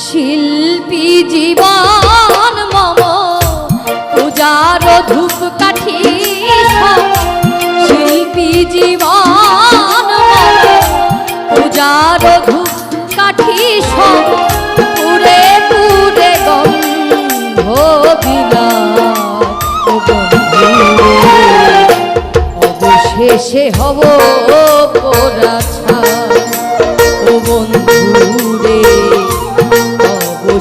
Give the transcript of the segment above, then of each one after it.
শিল্পী জীবন মম পূজার ধূপ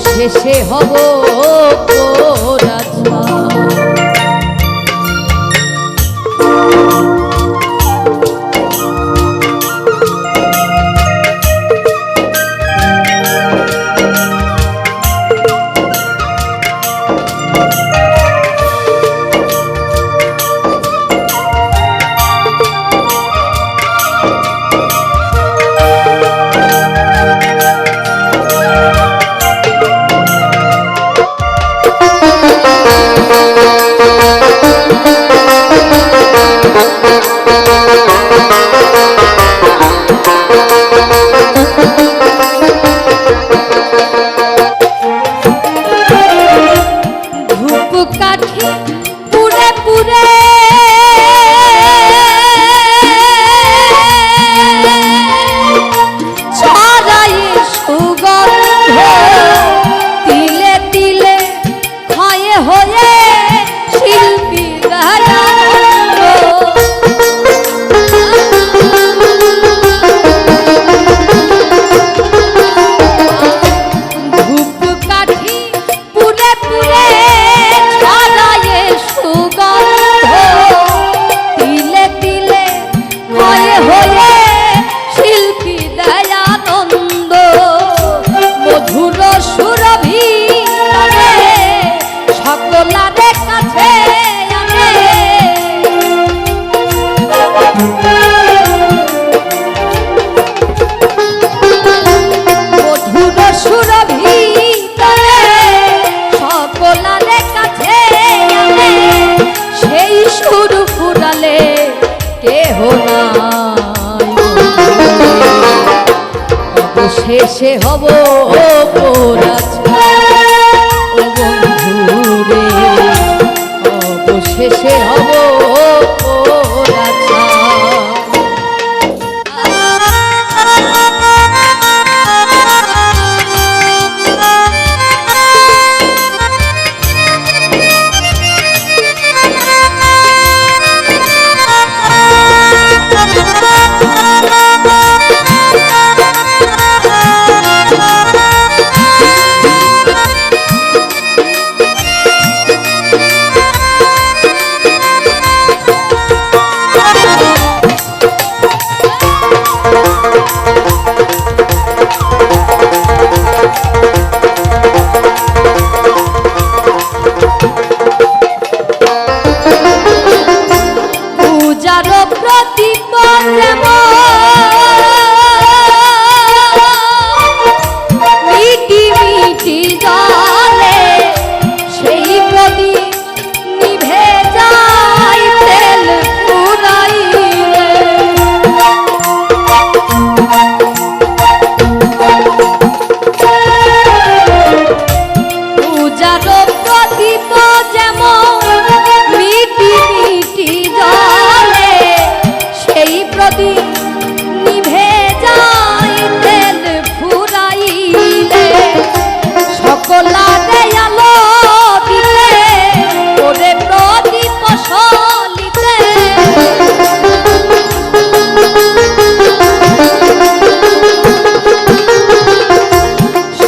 শেষে হব রাজা শেষে হব বন্ধুরে অবশেষে হব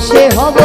সে হব পরাচা